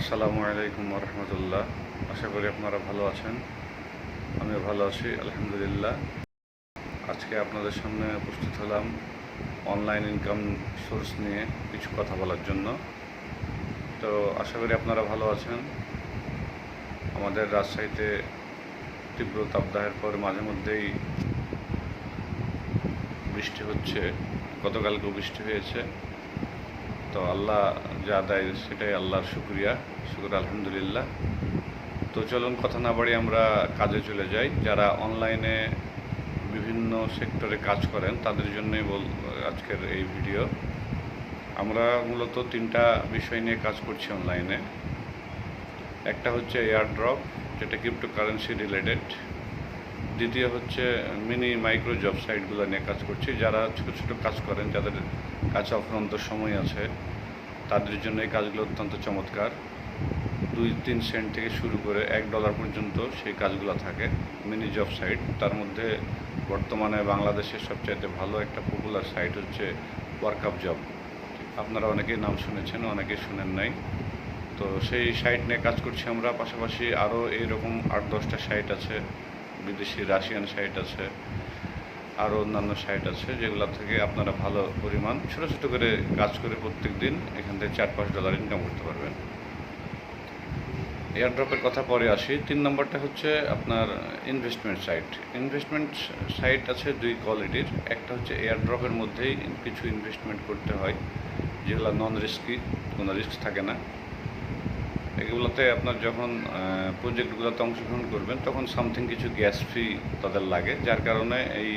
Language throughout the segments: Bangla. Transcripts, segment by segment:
আসসালামু আলাইকুম রহমতুল্লাহ। আশা করি আপনারা ভালো আছেন। আমিও ভালো আছি, আলহামদুলিল্লাহ। আজকে আপনাদের সামনে উপস্থিত হলাম অনলাইন ইনকাম সোর্স নিয়ে কিছু কথা বলার জন্য। তো আশা করি আপনারা ভালো আছেন। আমাদের রাজশাহীতে তীব্র তাপদাহের পর মাঝে মধ্যেই বৃষ্টি হচ্ছে, গতকালকেও বৃষ্টি হয়েছে। তো আল্লাহ যা দেয় সেটাই আল্লাহর শুক্রিয়া। শুক্র আলহামদুলিল্লাহ। তো চলুন কথা না বাড়ি আমরা কাজে চলে যাই। যারা অনলাইনে বিভিন্ন সেক্টরে কাজ করেন, তাদের জন্যই বল, আজকের এই ভিডিও। আমরা মূলত তিনটা বিষয় নিয়ে কাজ করছি অনলাইনে। একটা হচ্ছে এয়ার ড্রপ যেটা ক্রিপ্টো কারেন্সি রিলেটেড দ্বিতীয় হচ্ছে মিনি মাইক্রো জব সাইটগুলো নিয়ে কাজ করছি। যারা ছোটো ছোটো কাজ করেন, যাদের কাছে অফুরন্ত সময় আছে তাদের জন্য এই কাজগুলো অত্যন্ত চমৎকার। দুই তিন সেন্ট থেকে শুরু করে এক ডলার পর্যন্ত সেই কাজগুলো থাকে, মিনি জব সাইট। তার মধ্যে বর্তমানে বাংলাদেশের সবচাইতে ভালো একটা পপুলার সাইট হচ্ছে ওয়ার্কআপ জব আপনারা অনেকেই নাম শুনেছেন, অনেকেই শুনেন নাই। তো সেই সাইট নিয়ে কাজ করছি আমরা। পাশাপাশি আরও এইরকম আট দশটা সাইট আছে, বিদেশি, রাশিয়ান সাইট আছে। আরও অন্যান্য সাইট আছে যেগুলো থেকে আপনারা ভালো পরিমাণ ছোটো ছোটো করে কাজ করে প্রত্যেক দিন এখান থেকে চার পাঁচ ডলার ইনকাম করতে পারবেন। এয়ারড্রপের কথা পরে আসি। তিন নম্বরটা হচ্ছে আপনার ইনভেস্টমেন্ট সাইট ইনভেস্টমেন্ট সাইট আছে দুই কোয়ালিটির একটা হচ্ছে এয়ারড্রপের মধ্যেই কিছু ইনভেস্টমেন্ট করতে হয়, যেগুলো নন রিস্কি কোনো রিস্ক থাকে না। এগুলোতে আপনার যখন প্রজেক্টগুলোতে অংশগ্রহণ করবেন, তখন সামথিং কিছু গ্যাস ফি তাদের লাগে, যার কারণে এই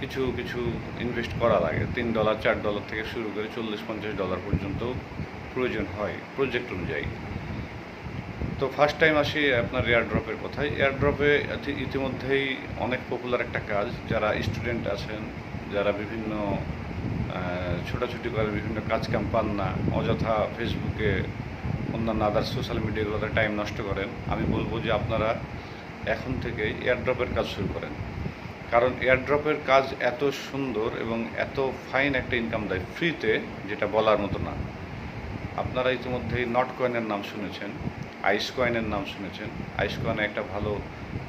কিছু কিছু ইনভেস্ট করা লাগে। তিন ডলার চার ডলার থেকে শুরু করে চল্লিশ, পঞ্চাশ ডলার পর্যন্ত প্রয়োজন হয় প্রজেক্ট অনুযায়ী। তো ফার্স্ট টাইম আসি আপনার এয়ারড্রপের কথায়। এয়ারড্রপে ইতিমধ্যেই অনেক পপুলার একটা কাজ। যারা স্টুডেন্ট আছেন, যারা বিভিন্ন ছোটাছুটি করে, বিভিন্ন কাজ কাম পান না, অযথা ফেসবুকে অন্যান্য আদার সোশ্যাল মিডিয়াগুলোতে টাইম নষ্ট করেন, আমি বলব যে আপনারা এখন থেকে এয়ারড্রপের কাজ শুরু করেন। কারণ এয়ারড্রপের কাজ এত সুন্দর এবং এত ফাইন একটা ইনকাম দেয় ফ্রিতে যেটা বলার মতো না। আপনারা ইতিমধ্যেই নট কয়েনের নাম শুনেছেন আইস কয়েনের নাম শুনেছেন। আইস কয়েনে একটা ভালো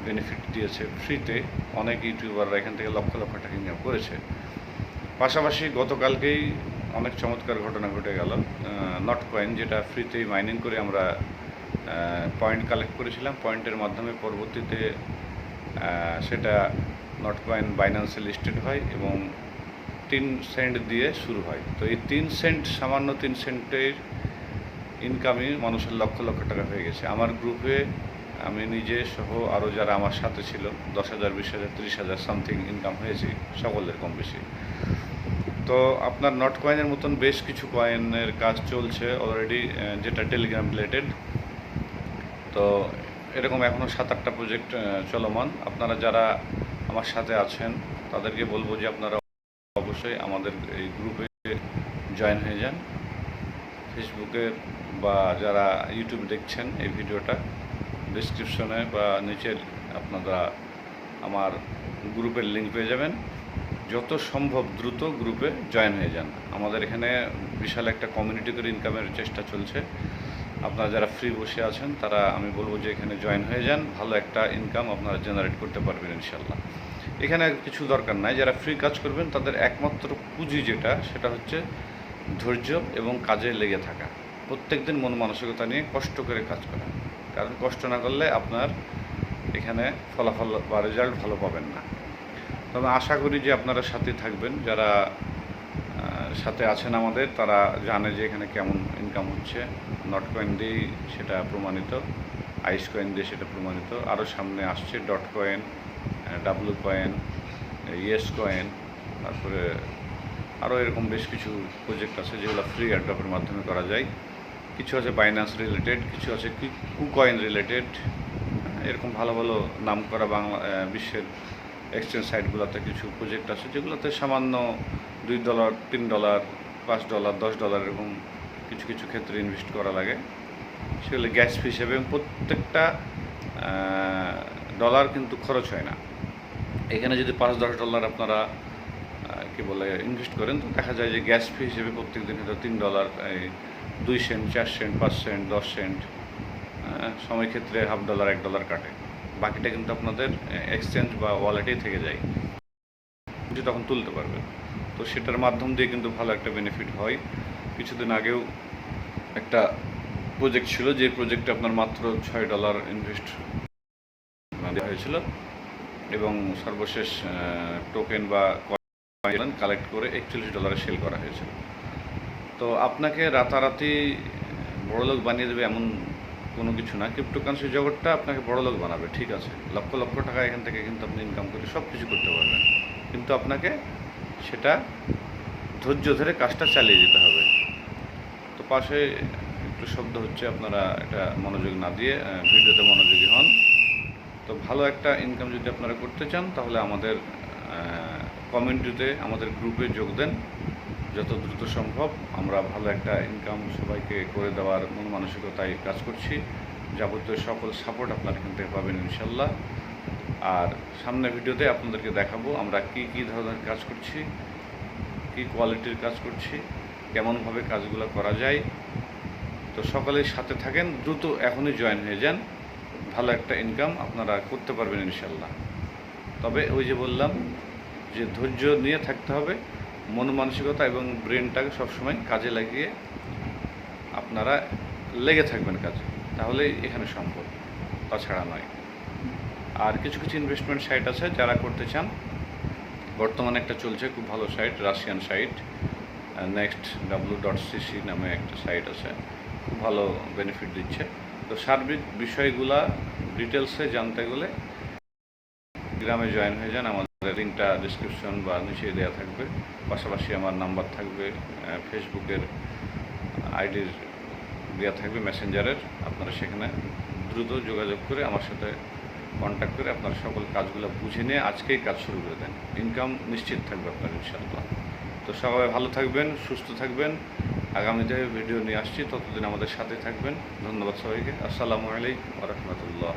বেনিফিট দিয়েছে ফ্রিতে অনেক ইউটিউবাররা এখান থেকে লক্ষ লক্ষ টাকা ইনকাম করেছে। পাশাপাশি গতকালকেই অনেক চমৎকার ঘটনা ঘটে গেল। নট কয়েন যেটা ফ্রিতেই মাইনিং করে আমরা পয়েন্ট কালেক্ট করেছিলাম। পয়েন্টের মাধ্যমে পরবর্তীতে সেটা নট কয়েন বাইন্যান্সে লিস্টেড হয় এবং তিন সেন্ট দিয়ে শুরু হয়। তো এই তিন সেন্ট সামান্য তিন সেন্টের ইনকামই মানুষের লক্ষ লক্ষ টাকা হয়ে গেছে। আমার গ্রুপে আমি নিজে সহ আরও যারা আমার সাথে ছিল, দশ হাজার, বিশ হাজার, তিরিশ হাজার সামথিং ইনকাম হয়েছে সকলের কম বেশি তো আপনার নট কয়েনের মতন বেশ কিছু কয়েনের কাজ চলছে অলরেডি যেটা টেলিগ্রাম রিলেটেড তো এরকম এখনও সাত আটটা প্রজেক্ট চলমান। আপনারা যারা আমার সাথে আছেন, তাদেরকে বলব যে আপনারা অবশ্যই আমাদের এই গ্রুপে জয়েন হয়ে যান। ফেসবুকে বা যারা ইউটিউবে দেখছেন এই ভিডিওটা ডিসক্রিপশনে বা নিচের আপনারা আমার গ্রুপের লিঙ্ক পেয়ে যাবেন। যত সম্ভব দ্রুত গ্রুপে জয়েন হয়ে যান। আমাদের এখানে বিশাল একটা কমিউনিটি করে ইনকামের চেষ্টা চলছে। আপনারা যারা ফ্রি বসে আছেন, তারা আমি বলব যে এখানে জয়েন হয়ে যান। ভালো একটা ইনকাম আপনারা জেনারেট করতে পারবেন ইনশাল্লাহ এখানে কিছু দরকার নাই। যারা ফ্রি কাজ করবেন, তাদের একমাত্র পুঁজি যেটা, সেটা হচ্ছে ধৈর্য এবং কাজে লেগে থাকা। প্রত্যেক দিন মন মানসিকতা নিয়ে কষ্ট করে কাজ করা। কারণ কষ্ট না করলে আপনার এখানে ফলাফল বা রেজাল্ট ভালো পাবেন না। তবে আশা করি যে আপনারা সাথে থাকবেন। যারা সাথে আছেন আমাদের, তারা জানে যে এখানে কেমন ইনকাম হচ্ছে। নট কয়েন দিয়েই সেটা প্রমাণিত আইস কয়েন দিয়ে সেটা প্রমাণিত। আরও সামনে আসছে dot coin W coin yes coin তারপরে আরও এরকম বেশ কিছু প্রজেক্ট আছে যেগুলো ফ্রি অ্যাড্রপের মাধ্যমে করা যায়। কিছু আছে বাইন্যান্স রিলেটেড কিছু আছে কু কয়েন রিলেটেড এরকম ভালো ভালো নাম করা বাংলা বিশ্বের এক্সচেঞ্জ সাইটগুলোতে কিছু প্রজেক্ট আছে যেগুলোতে সামান্য দুই ডলার তিন ডলার পাঁচ ডলার দশ ডলার এরকম কিছু কিছু ক্ষেত্রে ইনভেস্ট করা লাগে। সেগুলো গ্যাস ফি হিসেবে প্রত্যেকটা ডলার কিন্তু খরচ হয় না। এখানে যদি পাঁচ, দশ ডলার আপনারা কি বলে ইনভেস্ট করেন, তো দেখা যায় যে গ্যাস ফি হিসেবে প্রত্যেক দিন হয়তো তিন ডলার দুই সেন্ট চার সেন্ট পাঁচ সেন্ট দশ সেন্ট সময় ক্ষেত্রে হাফ ডলার এক ডলার কাটে। বাকিটা কিন্তু আপনাদের এক্সচেঞ্জ বা ওয়ালেটেই থেকে যায়। তখন তুলতে পারবেন তো সেটার মাধ্যম দিয়ে কিন্তু ভালো একটা বেনিফিট হয়। কিছুদিন আগেও একটা প্রজেক্ট ছিল, যে প্রজেক্টে আপনার মাত্র ছয় ডলার ইনভেস্ট দেওয়া হয়েছিল এবং সর্বশেষ টোকেন বা কালেক্ট করে একচল্লিশ ডলারে সেল করা হয়েছিল। তো আপনাকে রাতারাতি বড়লোক বানিয়ে দেবে এমন কোনো কিছু না ক্রিপ্টোকারেন্সি জগৎটা আপনাকে বড়লোক বানাবে, ঠিক আছে। লক্ষ লক্ষ টাকা এখান থেকে কিন্তু আপনি ইনকাম করে সব কিছু করতে পারবেন। কিন্তু আপনাকে সেটা ধৈর্য ধরে কাজটা চালিয়ে যেতে হবে। তো পাশে একটু শব্দ হচ্ছে, আপনারা এটা মনোযোগ না দিয়ে ভিডিওতে মনোযোগী হন। তো ভালো একটা ইনকাম যদি আপনারা করতে চান, তাহলে আমাদের কমিউনিটিতে আমাদের গ্রুপে যোগ দেন। যত দ্রুত সম্ভব আমরা ভালো একটা ইনকাম সবাইকে করে দেওয়ার মন মানসিকতায় কাজ করছি। যাবতীয় সকল সাপোর্ট আপনারা এখান থেকে পাবেন ইনশাল্লাহ। আর সামনের ভিডিওতে আপনাদেরকে দেখাবো আমরা কি কি ধরনের কাজ করছি, কি কোয়ালিটির কাজ করছি, কেমনভাবে কাজগুলো করা যায়। তো সকলেই সাথে থাকেন, দ্রুত এখনই জয়েন হয়ে যান। ভালো একটা ইনকাম আপনারা করতে পারবেন ইনশাল্লাহ। তবে ওই যে বললাম যে ধৈর্য নিয়ে থাকতে হবে। মন মানসিকতা এবং ব্রেনটাকে সবসময় কাজে লাগিয়ে আপনারা লেগে থাকবেন কাজে। তাহলেই এখানে সম্ভব, তাছাড়া নয়। আর কিছু কিছু ইনভেস্টমেন্ট সাইট আছে, যারা করতে চান, বর্তমানে একটা চলছে খুব ভালো site Russian site next W dot CC নামে একটা সাইট আছে, খুব ভালো বেনিফিট দিচ্ছে। তো সার্বিক বিষয়গুলা ডিটেলসে জানতে গেলে গ্রামে জয়েন হয়ে যান, আমাদের লিঙ্কটা ডিসক্রিপশন বা নিচে দেওয়া থাকবে। পাশাপাশি আমার নাম্বার থাকবে ফেসবুকের আইডির দেওয়া থাকবে মেসেঞ্জারের আপনারা সেখানে দ্রুত যোগাযোগ করে আমার সাথে কন্ট্যাক্ট করে আপনার সকল কাজগুলো বুঝে নিয়ে আজকেই কাজ শুরু করে দেন। ইনকাম নিশ্চিত থাকবে আপনার, ইনশাআল্লাহ। তো সবাই ভালো থাকবেন, সুস্থ থাকবেন। আগামীতে ভিডিও নিয়ে আসছি, ততদিন আমাদের সাথে থাকবেন। ধন্যবাদ সবাইকে। আসসালামু আলাইকুম রহমতুল্লাহ।